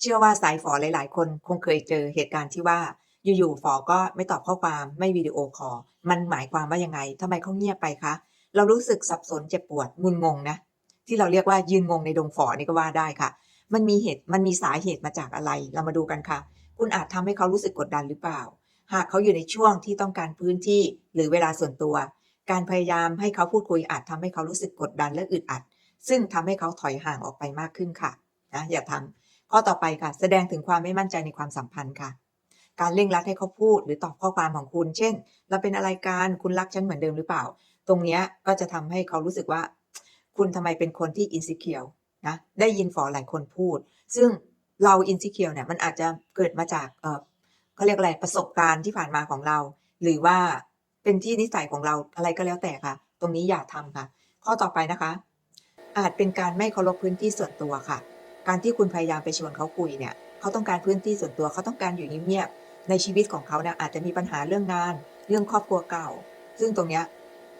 เชื่อว่าสายฝอหลาย ๆ คนคงเคยเจอเหตุการณ์ที่ว่าอยู่ๆฝอก็ไม่ตอบข้อความไม่วิดีโอคอลมันหมายความว่ายังไงทำไมเขาเงียบไปคะ เรารู้สึกสับสนเจ็บปวดงุนงงนะ ที่เราเรียกว่ายืนงงในดงฝอนี่ก็ว่าได้ค่ะ มันมีเหตุมันมีสาเหตุมาจากอะไร เรามาดูกันค่ะ คุณอาจทำให้เขารู้สึกกดดันหรือเปล่า หากเขาอยู่ในช่วงที่ต้องการพื้นที่หรือเวลาส่วนตัว การพยายามให้เขาพูดคุยอาจทำให้เขารู้สึกกดดันและอึดอัด ซึ่งทำให้เขาถอยห่างออกไปมากขึ้นค่ะนะอย่าทำ ข้อต่อไปค่ะ แสดงถึงความไม่มั่นใจในความสัมพันธ์ค่ะ การเร่งรัดให้เขาพูดหรือตอบข้อความของคุณ เช่น เราเป็นอะไรกันคุณรักฉันเหมือนเดิมหรือเปล่า ตรงนี้ก็จะทำให้เขารู้สึกว่า คุณทำไมเป็นคนที่ insecure นะได้ยินฝอหลายคนพูด ซึ่งเรา insecure เนี่ยมันอาจจะเกิดมาจากเออเขาเรียกอะไรประสบการณ์ที่ผ่านมาของเรา หรือว่าเป็นที่นิสัยของเราอะไรก็แล้วแต่ค่ะ ตรงนี้อย่าทำค่ะ ข้อต่อไปนะคะ อาจเป็นการไม่เคารพพื้นที่ส่วนตัวค่ะ การที่คุณพยายามไปชวนเขาคุยเนี่ยเขาต้องการพื้นที่ส่วนตัวเขาต้องการอยู่เงียบๆในชีวิตของเขาเนี่ยอาจจะมีปัญหาเรื่องงาน เรื่องครอบครัวเก่า ซึ่งตรงเนี้ย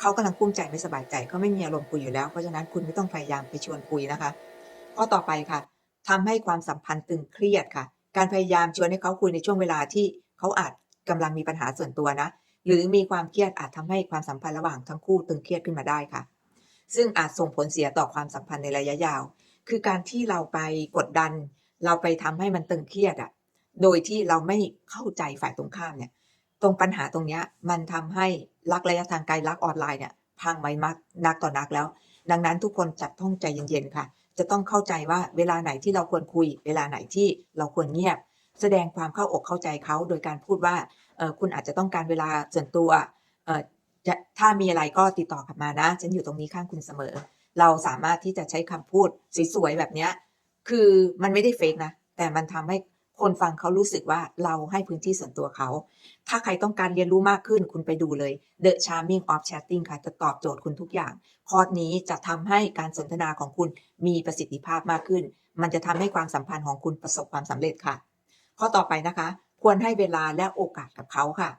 เขากำลังกุ้มใจไม่สบายใจเขาไม่มีอารมณ์คุยอยู่แล้วเพราะฉะนั้นคุณไม่ต้องพยายามไปชวนคุยนะคะข้อต่อไปค่ะทำให้ความสัมพันธ์ตึงเครียดค่ะ การพยายามชวนให้เขาคุยในช่วงเวลาที่เขาอาจกำลังมีปัญหาส่วนตัวนะหรือมีความเครียดอาจทำให้ความสัมพันธ์ระหว่างทั้งคู่ตึงเครียดขึ้นมาได้ค่ะ ซึ่งอาจส่งผลเสียต่อความสัมพันธ์ในระยะยาว คือการที่เราไปกดดัน เราไปทำให้มันตึงเครียดอะโดยที่เราไม่เข้าใจฝ่ายตรงข้ามเนี่ย ตรงปัญหาตรงเนี้ยมันทำให้รักระยะทางไกลรักออนไลน์เนี่ยพังไปมักนักต่อนักแล้ว ดังนั้นทุกคนจะต้องใจเย็นๆค่ะ จะต้องเข้าใจว่าเวลาไหนที่เราควรคุย เวลาไหนที่เราควรเงียบ แสดงความเข้าอกเข้าใจเขาโดยการพูดว่าคุณอาจจะต้องการเวลาส่วนตัวจะถ้ามีอะไรก็ติดต่อกลับมานะ ฉันอยู่ตรงนี้ข้างคุณเสมอ เราสามารถที่จะใช้คำพูดสวยๆแบบนี้คือมันไม่ได้เฟกนะ แต่มันทำให้คนฟังเขารู้สึกว่าเราให้พื้นที่ส่วนตัวเขา ถ้าใครต้องการเรียนรู้มากขึ้นคุณไปดูเลย The Charming of Chatting ค่ะ จะตอบโจทย์คุณทุกอย่าง คอร์สนี้จะทำให้การสนทนาของคุณมีประสิทธิภาพมากขึ้น มันจะทำให้ความสัมพันธ์ของคุณประสบความสำเร็จค่ะ ข้อต่อไปนะคะ ควรให้เวลาและโอกาสกับเขาค่ะ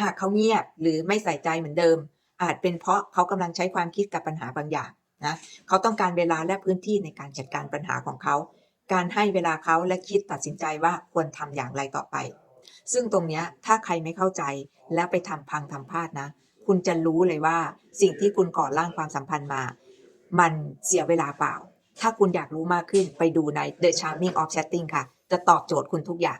หากเขาเงียบหรือไม่ใส่ใจเหมือนเดิม อาจเป็นเพราะเขากำลังใช้ความคิดกับปัญหาบางอย่าง นะเขาต้องการเวลาและพื้นที่ในการจัดการปัญหาของเขา การให้เวลาเขาและคิดตัดสินใจว่าควรทำอย่างไรต่อไป ซึ่งตรงนี้ถ้าใครไม่เข้าใจแล้วไปทำพังทำพลาดนะ คุณจะรู้เลยว่าสิ่งที่คุณก่อร่างความสัมพันธ์มา มันเสียเวลาเปล่า ถ้าคุณอยากรู้มากขึ้นไปดูใน The Charming of Chatting ค่ะ จะตอบโจทย์คุณทุกอย่าง